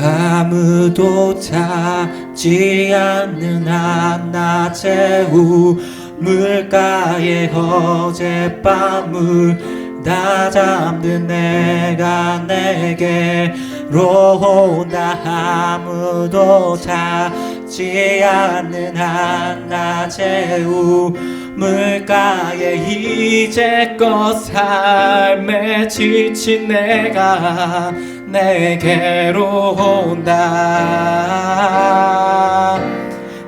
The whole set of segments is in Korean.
아무도 찾지 않는 한낮의 우물가에 어젯밤을 다 잠든 내가 내게로 온다. 아무도 찾지 않는 한낮의 우물가에 이제껏 삶에 지친 내가 내게로 온다.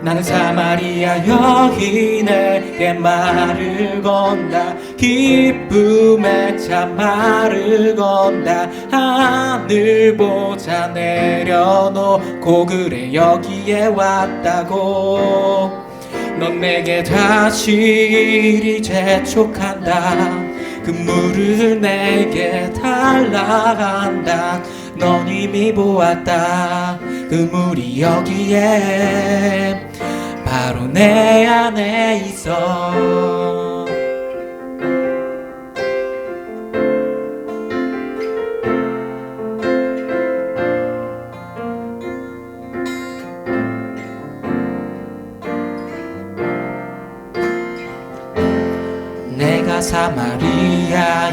나는 사마리아 여인에게 말을 건다. 기쁨에 참 말을 건다. 하늘 보자 내려놓고 그래 여기에 왔다고. 넌 내게 다시 이리 재촉한다 그 물을 내게 달라 한다. 넌 이미 보았다. 그 물이 여기에 바로 내 안에 있어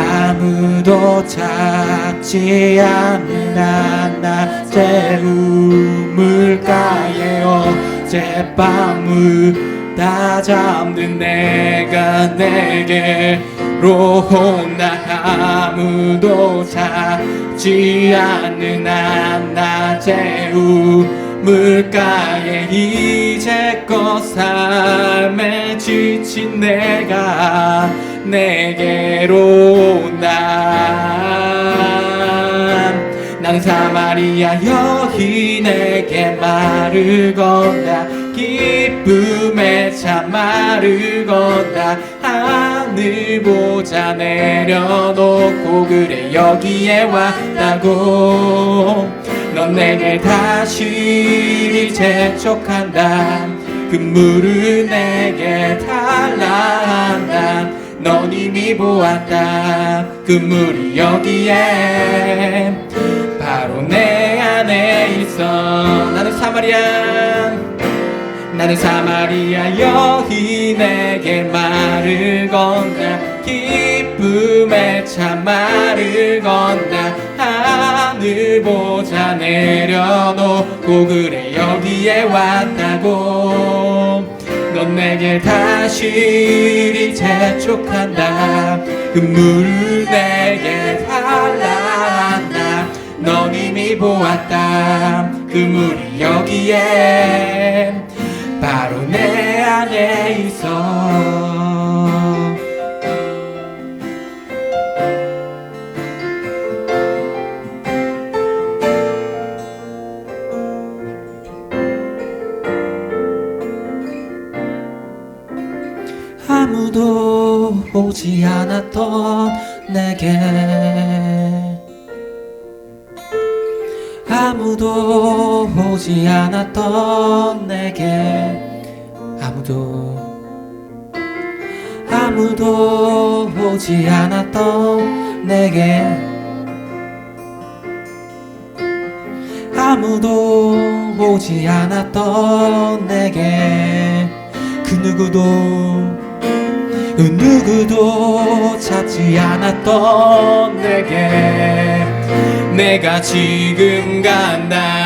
아무도 찾지 않는 한낮의 우물가에 어젯밤을 다 잠든 내가 내게로 온다 아무도 찾지 않는 한낮의 우물가에 이제껏 삶에 지친 내가 내게로 온다. 난 사마리아 여인에게 말을 건다. 기쁨에 참 말을 건다. 하늘 보자 내려놓고 그래 여기에 왔다고. 넌 내게 다시 재촉한다. 그 물을 내게 달라 한다 넌 이미 보았다. 그 물이 여기에 바로 내 안에 있어. 나는 사마리아 나는 사마리아. 여인에게 말을 건다. 기쁨에 참 말을 건다. 하늘 보자 내려놓고 그래 여기에 왔다고. 넌 내게 다시 이리 재촉한다. 그물 내게 달라 한다. 넌 이미 보았다. 그 물이 여기에 바로 내 안에 있어 오지 않았던 내게. 아무도 오지 않았던 내게. 아무도. 아무도 오지 않았던 내게. 아무도 오지 않았던 내게. 그 누구도 그 누구도 찾지 않았던 내게. 내가 지금 간다.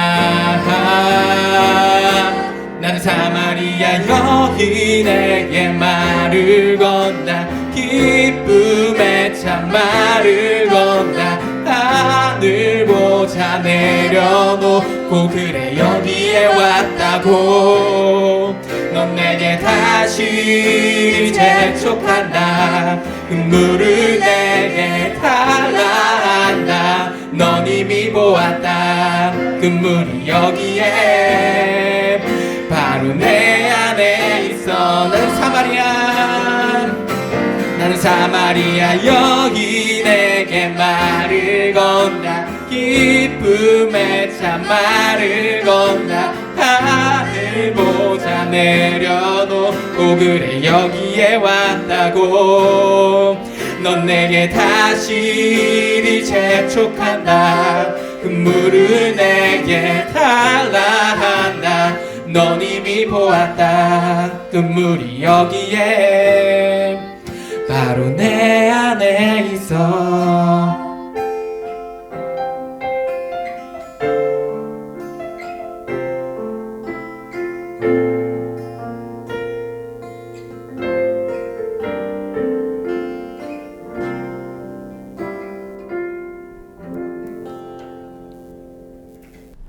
사마리아 여인에게 말을 건다. 기쁨에 참 말을 건다. 하늘 보자 내려놓고 그래 여기에 왔다고. 넌 내게 다시 재촉한다. 눈물을 내게 달라한다. 넌 이미 보았다. 눈물이 여기에. 바로 내 안에 있어. 나는 사마리아. 나는 사마리아. 여인에게 말을 건다. 기쁨에 참 말을 건다. 하 늘 보자 내려놓고 그래 여기에 왔다고. 넌 내게 다시 재촉한다. 눈물을 내게 달라한다. 넌 이미 보았다. 눈물이 여기에 바로 내 안에 있어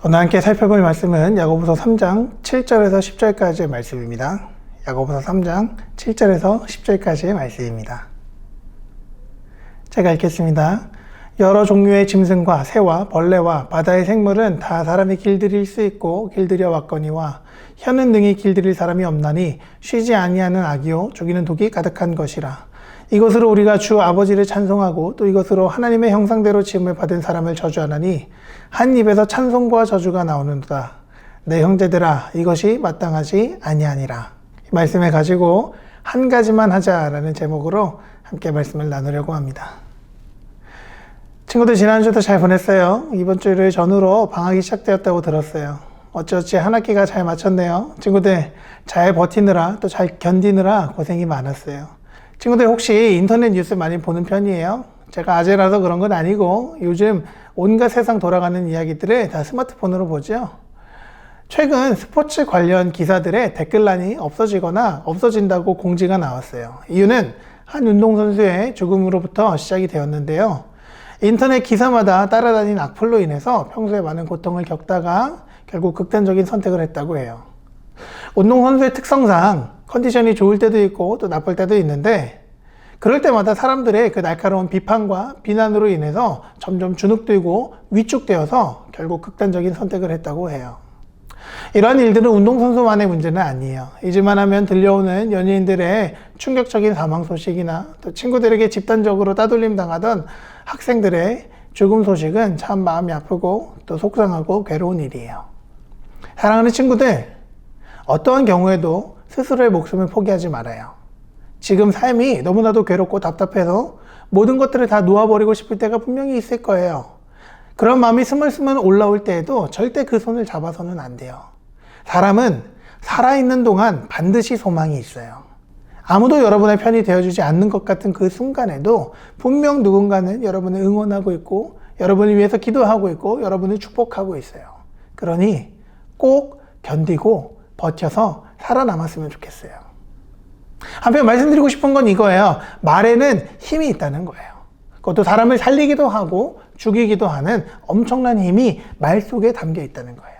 오늘 함께 살펴볼 말씀은 야고보서 3장 7절에서 10절까지의 말씀입니다. 야고보서 3장 7절에서 10절까지의 말씀입니다. 제가 읽겠습니다. 여러 종류의 짐승과 새와 벌레와 바다의 생물은 다 사람이 길들일 수 있고 길들여 왔거니와 혀는 능히 길들일 사람이 없나니 쉬지 아니하는 악이요 죽이는 독이 가득한 것이라. 이것으로 우리가 주 아버지를 찬송하고 또 이것으로 하나님의 형상대로 지음을 받은 사람을 저주하나니 한 입에서 찬송과 저주가 나오는도다. 내 형제들아 이것이 마땅하지 아니하니라. 이 말씀을 가지고 한 가지만 하자라는 제목으로 함께 말씀을 나누려고 합니다. 친구들 지난주도 잘 보냈어요. 이번 주를 전후로 방학이 시작되었다고 들었어요. 어찌어찌 한 학기가 잘 마쳤네요. 친구들 잘 버티느라 또 잘 견디느라 고생이 많았어요. 친구들 혹시 인터넷 뉴스 많이 보는 편이에요? 제가 아재라서 그런 건 아니고 요즘 온갖 세상 돌아가는 이야기들을 다 스마트폰으로 보죠. 최근 스포츠 관련 기사들의 댓글란이 없어지거나 없어진다고 공지가 나왔어요. 이유는 한 운동선수의 죽음으로부터 시작이 되었는데요. 인터넷 기사마다 따라다닌 악플로 인해서 평소에 많은 고통을 겪다가 결국 극단적인 선택을 했다고 해요. 운동선수의 특성상 컨디션이 좋을 때도 있고 또 나쁠 때도 있는데 그럴 때마다 사람들의 그 날카로운 비판과 비난으로 인해서 점점 주눅들고 위축되어서 결국 극단적인 선택을 했다고 해요. 이러한 일들은 운동선수만의 문제는 아니에요. 잊을만 하면 들려오는 연예인들의 충격적인 사망 소식이나 또 친구들에게 집단적으로 따돌림 당하던 학생들의 죽음 소식은 참 마음이 아프고 또 속상하고 괴로운 일이에요. 사랑하는 친구들, 어떠한 경우에도 스스로의 목숨을 포기하지 말아요. 지금 삶이 너무나도 괴롭고 답답해서 모든 것들을 다 놓아버리고 싶을 때가 분명히 있을 거예요. 그런 마음이 스물스물 올라올 때에도 절대 그 손을 잡아서는 안 돼요. 사람은 살아있는 동안 반드시 소망이 있어요. 아무도 여러분의 편이 되어주지 않는 것 같은 그 순간에도 분명 누군가는 여러분을 응원하고 있고 여러분을 위해서 기도하고 있고 여러분을 축복하고 있어요. 그러니 꼭 견디고 버텨서 살아남았으면 좋겠어요. 한편 말씀드리고 싶은 건 이거예요. 말에는 힘이 있다는 거예요. 그것도 사람을 살리기도 하고 죽이기도 하는 엄청난 힘이 말 속에 담겨 있다는 거예요.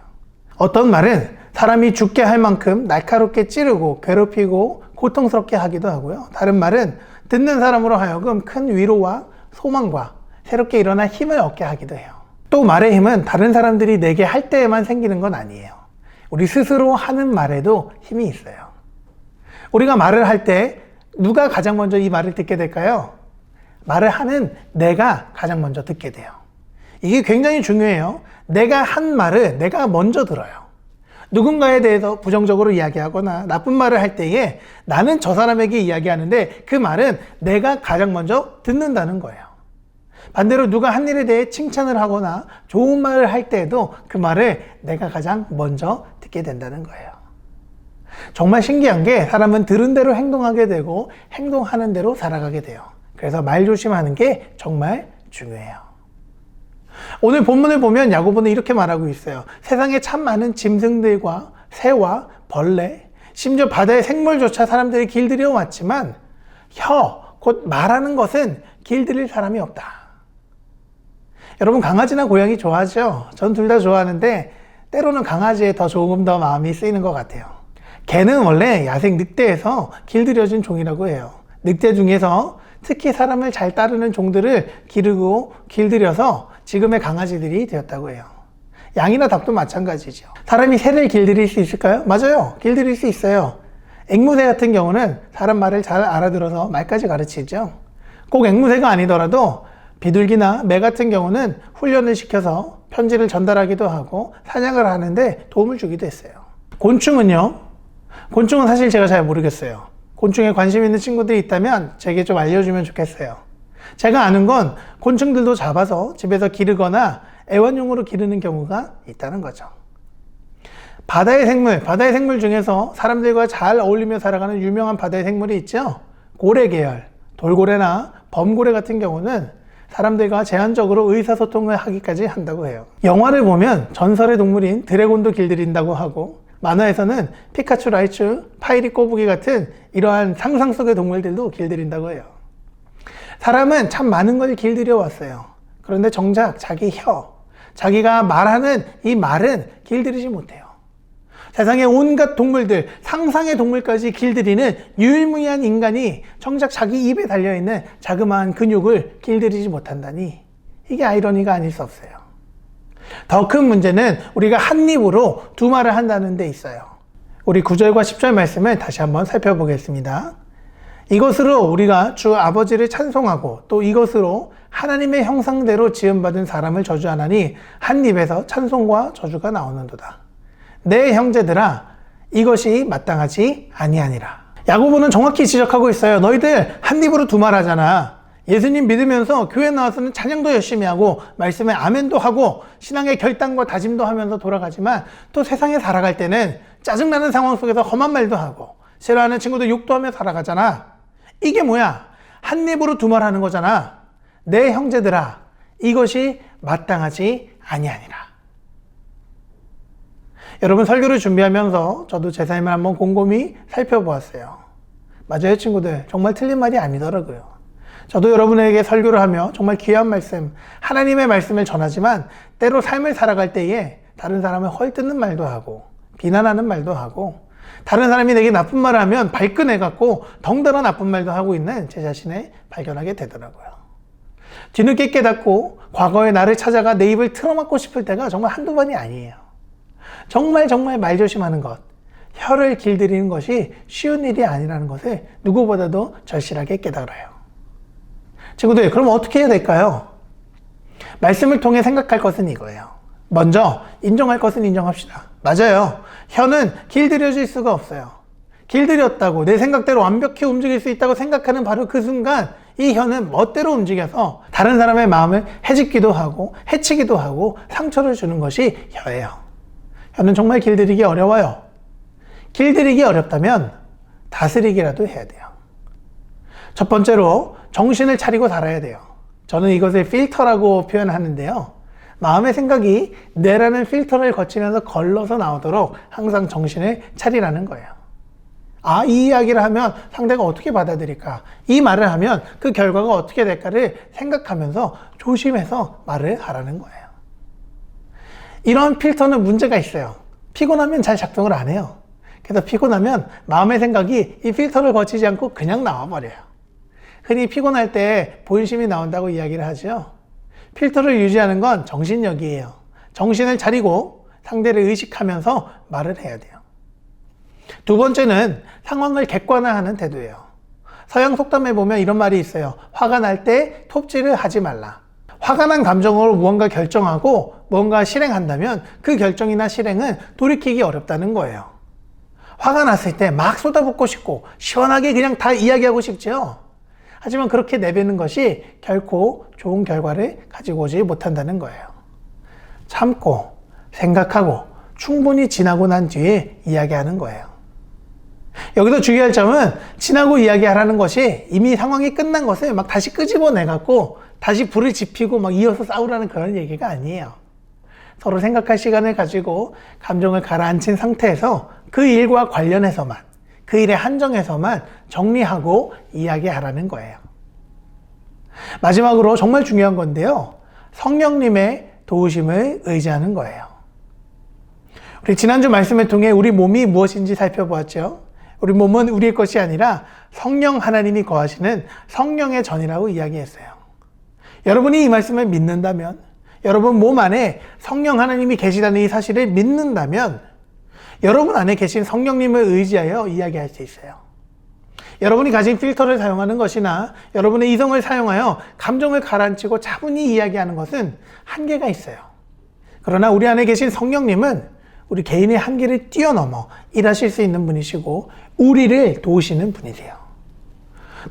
어떤 말은 사람이 죽게 할 만큼 날카롭게 찌르고 괴롭히고 고통스럽게 하기도 하고요. 다른 말은 듣는 사람으로 하여금 큰 위로와 소망과 새롭게 일어날 힘을 얻게 하기도 해요. 또 말의 힘은 다른 사람들이 내게 할 때에만 생기는 건 아니에요. 우리 스스로 하는 말에도 힘이 있어요. 우리가 말을 할 때 누가 가장 먼저 이 말을 듣게 될까요? 말을 하는 내가 가장 먼저 듣게 돼요. 이게 굉장히 중요해요. 내가 한 말을 내가 먼저 들어요. 누군가에 대해서 부정적으로 이야기하거나 나쁜 말을 할 때에 나는 저 사람에게 이야기하는데 그 말은 내가 가장 먼저 듣는다는 거예요. 반대로 누가 한 일에 대해 칭찬을 하거나 좋은 말을 할 때에도 그 말을 내가 가장 먼저 듣게 된다는 거예요. 정말 신기한 게 사람은 들은 대로 행동하게 되고 행동하는 대로 살아가게 돼요. 그래서 말 조심하는 게 정말 중요해요. 오늘 본문을 보면 야고보는 이렇게 말하고 있어요. 세상에 참 많은 짐승들과 새와 벌레, 심지어 바다의 생물조차 사람들이 길들여 왔지만 혀, 곧 말하는 것은 길들일 사람이 없다. 여러분 강아지나 고양이 좋아하죠? 전 둘 다 좋아하는데 때로는 강아지에 더 조금 더 마음이 쓰이는 것 같아요. 개는 원래 야생 늑대에서 길들여진 종이라고 해요. 늑대 중에서 특히 사람을 잘 따르는 종들을 기르고 길들여서 지금의 강아지들이 되었다고 해요. 양이나 닭도 마찬가지죠. 사람이 새를 길들일 수 있을까요? 맞아요. 길들일 수 있어요. 앵무새 같은 경우는 사람 말을 잘 알아들어서 말까지 가르치죠. 꼭 앵무새가 아니더라도 비둘기나 매 같은 경우는 훈련을 시켜서 편지를 전달하기도 하고 사냥을 하는데 도움을 주기도 했어요. 곤충은요? 곤충은 사실 제가 잘 모르겠어요. 곤충에 관심 있는 친구들이 있다면 제게 좀 알려주면 좋겠어요. 제가 아는 건 곤충들도 잡아서 집에서 기르거나 애완용으로 기르는 경우가 있다는 거죠. 바다의 생물, 바다의 생물 중에서 사람들과 잘 어울리며 살아가는 유명한 바다의 생물이 있죠? 고래 계열, 돌고래나 범고래 같은 경우는 사람들과 제한적으로 의사소통을 하기까지 한다고 해요. 영화를 보면 전설의 동물인 드래곤도 길들인다고 하고 만화에서는 피카츄, 라이츄, 파이리 꼬부기 같은 이러한 상상 속의 동물들도 길들인다고 해요. 사람은 참 많은 걸 길들여 왔어요. 그런데 정작 자기 혀, 자기가 말하는 이 말은 길들이지 못해요. 세상의 온갖 동물들, 상상의 동물까지 길들이는 유일무이한 인간이 정작 자기 입에 달려있는 자그마한 근육을 길들이지 못한다니 이게 아이러니가 아닐 수 없어요. 더 큰 문제는 우리가 한 입으로 두 말을 한다는 데 있어요. 우리 9절과 10절 말씀을 다시 한번 살펴보겠습니다. 이것으로 우리가 주 아버지를 찬송하고 또 이것으로 하나님의 형상대로 지음받은 사람을 저주하나니 한 입에서 찬송과 저주가 나오는도다. 내 형제들아 이것이 마땅하지 아니하니라. 야고보는 정확히 지적하고 있어요. 너희들 한 입으로 두 말 하잖아. 예수님 믿으면서 교회 나와서는 찬양도 열심히 하고 말씀에 아멘도 하고 신앙의 결단과 다짐도 하면서 돌아가지만 또 세상에 살아갈 때는 짜증나는 상황 속에서 험한 말도 하고 싫어하는 친구들 욕도 하며 살아가잖아. 이게 뭐야? 한 입으로 두 말 하는 거잖아. 내 형제들아 이것이 마땅하지 아니하니라. 여러분 설교를 준비하면서 저도 제 삶을 한번 곰곰이 살펴보았어요. 맞아요, 친구들. 정말 틀린 말이 아니더라고요. 저도 여러분에게 설교를 하며 정말 귀한 말씀, 하나님의 말씀을 전하지만 때로 삶을 살아갈 때에 다른 사람을 헐뜯는 말도 하고 비난하는 말도 하고 다른 사람이 내게 나쁜 말을 하면 발끈해갖고 덩달아 나쁜 말도 하고 있는 제 자신을 발견하게 되더라고요. 뒤늦게 깨닫고 과거의 나를 찾아가 내 입을 틀어막고 싶을 때가 정말 한두 번이 아니에요. 정말 정말 말 조심하는 것, 혀를 길들이는 것이 쉬운 일이 아니라는 것을 누구보다도 절실하게 깨달아요. 친구들, 그럼 어떻게 해야 될까요? 말씀을 통해 생각할 것은 이거예요. 먼저 인정할 것은 인정합시다. 맞아요. 혀는 길들여질 수가 없어요. 길들였다고 내 생각대로 완벽히 움직일 수 있다고 생각하는 바로 그 순간 이 혀는 멋대로 움직여서 다른 사람의 마음을 해집기도 하고 해치기도 하고 상처를 주는 것이 혀예요. 혀는 정말 길들이기 어려워요. 길들이기 어렵다면 다스리기라도 해야 돼요. 첫 번째로 정신을 차리고 살아야 돼요. 저는 이것을 필터라고 표현하는데요. 마음의 생각이 뇌라는 필터를 거치면서 걸러서 나오도록 항상 정신을 차리라는 거예요. 아, 이 이야기를 하면 상대가 어떻게 받아들일까? 이 말을 하면 그 결과가 어떻게 될까를 생각하면서 조심해서 말을 하라는 거예요. 이런 필터는 문제가 있어요. 피곤하면 잘 작동을 안 해요. 그래서 피곤하면 마음의 생각이 이 필터를 거치지 않고 그냥 나와버려요. 흔히 피곤할 때 본심이 나온다고 이야기를 하죠. 필터를 유지하는 건 정신력이에요. 정신을 차리고 상대를 의식하면서 말을 해야 돼요. 두 번째는 상황을 객관화하는 태도예요. 서양 속담에 보면 이런 말이 있어요. 화가 날 때 톱질을 하지 말라. 화가 난 감정으로 무언가 결정하고 무언가 실행한다면 그 결정이나 실행은 돌이키기 어렵다는 거예요. 화가 났을 때 막 쏟아붓고 싶고 시원하게 그냥 다 이야기하고 싶죠. 하지만 그렇게 내뱉는 것이 결코 좋은 결과를 가지고 오지 못한다는 거예요. 참고 생각하고 충분히 지나고 난 뒤에 이야기하는 거예요. 여기서 주의할 점은 지나고 이야기하라는 것이 이미 상황이 끝난 것을 막 다시 끄집어내 갖고 다시 불을 지피고 막 이어서 싸우라는 그런 얘기가 아니에요. 서로 생각할 시간을 가지고 감정을 가라앉힌 상태에서 그 일과 관련해서만 그 일에 한정해서만 정리하고 이야기하라는 거예요. 마지막으로 정말 중요한 건데요. 성령님의 도우심을 의지하는 거예요. 우리 지난주 말씀을 통해 우리 몸이 무엇인지 살펴보았죠. 우리 몸은 우리의 것이 아니라 성령 하나님이 거하시는 성령의 전이라고 이야기했어요. 여러분이 이 말씀을 믿는다면, 여러분 몸 안에 성령 하나님이 계시다는 이 사실을 믿는다면, 여러분 안에 계신 성령님을 의지하여 이야기할 수 있어요. 여러분이 가진 필터를 사용하는 것이나 여러분의 이성을 사용하여 감정을 가라앉히고 차분히 이야기하는 것은 한계가 있어요. 그러나 우리 안에 계신 성령님은 우리 개인의 한계를 뛰어넘어 일하실 수 있는 분이시고 우리를 도우시는 분이세요.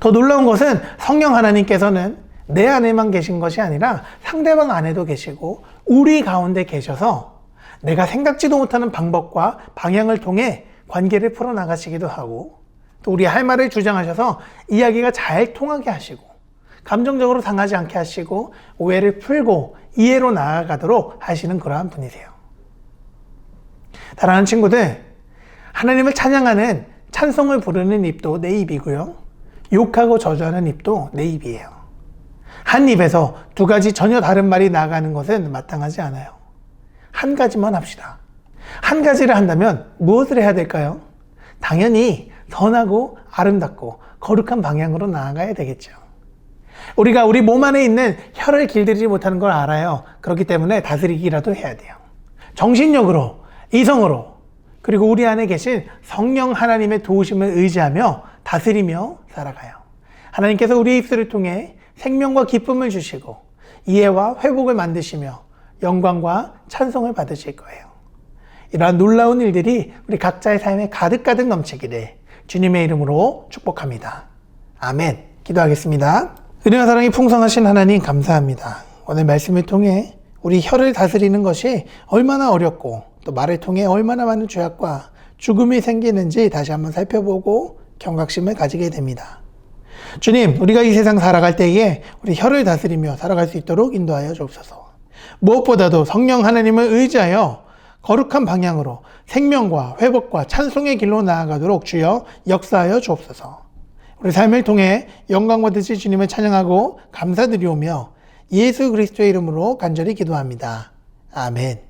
더 놀라운 것은 성령 하나님께서는 내 안에만 계신 것이 아니라 상대방 안에도 계시고 우리 가운데 계셔서 내가 생각지도 못하는 방법과 방향을 통해 관계를 풀어나가시기도 하고 또 우리 할 말을 주장하셔서 이야기가 잘 통하게 하시고 감정적으로 당하지 않게 하시고 오해를 풀고 이해로 나아가도록 하시는 그러한 분이세요. 사랑하는 친구들, 하나님을 찬양하는 찬송을 부르는 입도 내 입이고요. 욕하고 저주하는 입도 내 입이에요. 한 입에서 두 가지 전혀 다른 말이 나가는 것은 마땅하지 않아요. 한 가지만 합시다. 한 가지를 한다면 무엇을 해야 될까요? 당연히 선하고 아름답고 거룩한 방향으로 나아가야 되겠죠. 우리가 우리 몸 안에 있는 혀를 길들이지 못하는 걸 알아요. 그렇기 때문에 다스리기라도 해야 돼요. 정신력으로, 이성으로, 그리고 우리 안에 계신 성령 하나님의 도우심을 의지하며 다스리며 살아가요. 하나님께서 우리 입술을 통해 생명과 기쁨을 주시고 이해와 회복을 만드시며 영광과 찬송을 받으실 거예요. 이러한 놀라운 일들이 우리 각자의 삶에 가득가득 넘치기를 주님의 이름으로 축복합니다. 아멘. 기도하겠습니다. 은혜와 사랑이 풍성하신 하나님 감사합니다. 오늘 말씀을 통해 우리 혀를 다스리는 것이 얼마나 어렵고 또 말을 통해 얼마나 많은 죄악과 죽음이 생기는지 다시 한번 살펴보고 경각심을 가지게 됩니다. 주님, 우리가 이 세상 살아갈 때에 우리 혀를 다스리며 살아갈 수 있도록 인도하여 주옵소서. 무엇보다도 성령 하나님을 의지하여 거룩한 방향으로 생명과 회복과 찬송의 길로 나아가도록 주여 역사하여 주옵소서. 우리 삶을 통해 영광 받으실 주님을 찬양하고 감사드리오며 예수 그리스도의 이름으로 간절히 기도합니다. 아멘.